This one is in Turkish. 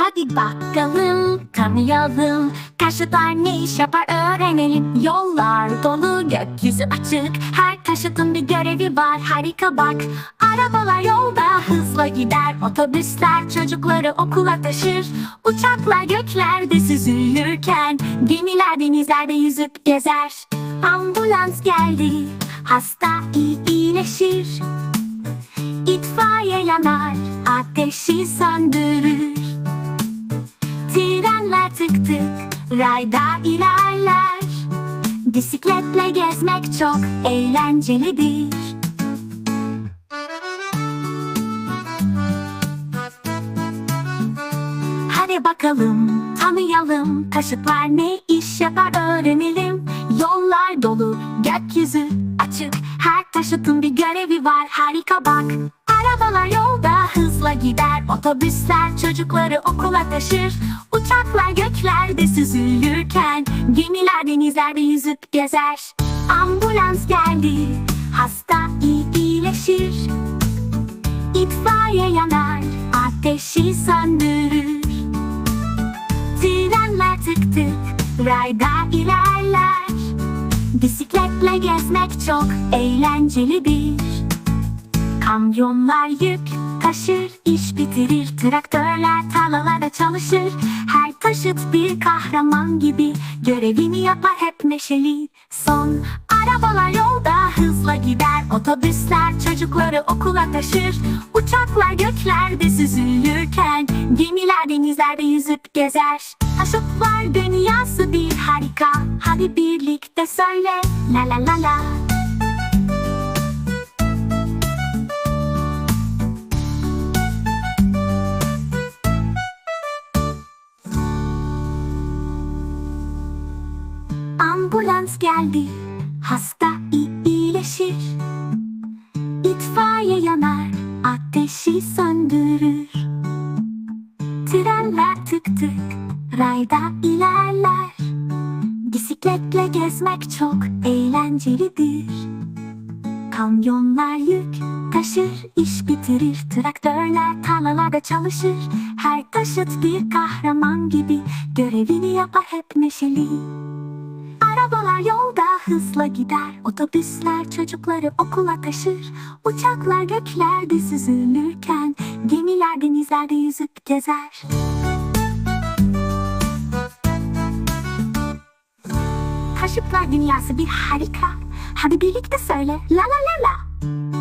Hadi bakalım tanıyalım. Taşıtlar ne iş yapar öğrenelim. Yollar dolu gökyüzü açık. Her taşıtın bir görevi var harika bak. Arabalar yolda hızla gider. Otobüsler çocukları okula taşır. Uçaklar göklerde süzülürken Gemiler denizlerde yüzüp gezer. Ambulans geldi Hasta iyi iyileşir. İtfaiye yanar, ateşi söndürür. Trenler tık tık, rayda ilerler. Bisikletle gezmek çok eğlencelidir. Hadi bakalım tanıyalım. Taşıtlar ne iş yapar öğrenelim. Yollar dolu gökyüzü açık. Her taşıtın bir görevi var harika bak. Arabalar yolda hızla gider. Otobüsler çocukları okula taşır. Uçaklar süzülürken Gemiler denizlerde yüzüp gezer Ambulans geldi Hasta iyi iyileşir İtfaiye yanar, ateşi söndürür. Trenler tık tık, rayda ilerler. Bisikletle gezmek çok eğlencelidir. Kamyonlar yük taşır, iş bitirir. Traktörler tarlalarda çalışır. Her taşıt bir kahraman gibi görevini yapar hep neşeli. Son arabalar yolda hızla gider. Otobüsler çocukları okula taşır. Uçaklar göklerde süzülürken gemiler denizlerde yüzüp gezer. Taşıtlar dünyası bir harika. Hadi birlikte söyle la la la la. Ambulans geldi, hasta iyi iyileşir. İtfaiye yanar, ateşi söndürür. Trenler tık tık, rayda ilerler. Bisikletle gezmek çok eğlencelidir. Kamyonlar yük taşır, iş bitirir. Traktörler tarlalarda çalışır. Her taşıt bir kahraman gibi görevini yapar hep neşeli. Arabalar yolda hızla gider. Otobüsler çocukları okula taşır. Uçaklar göklerde süzülürken Gemiler denizlerde yüzüp gezer. Taşıtlar dünyası bir harika. Hadi birlikte söyle. La la la la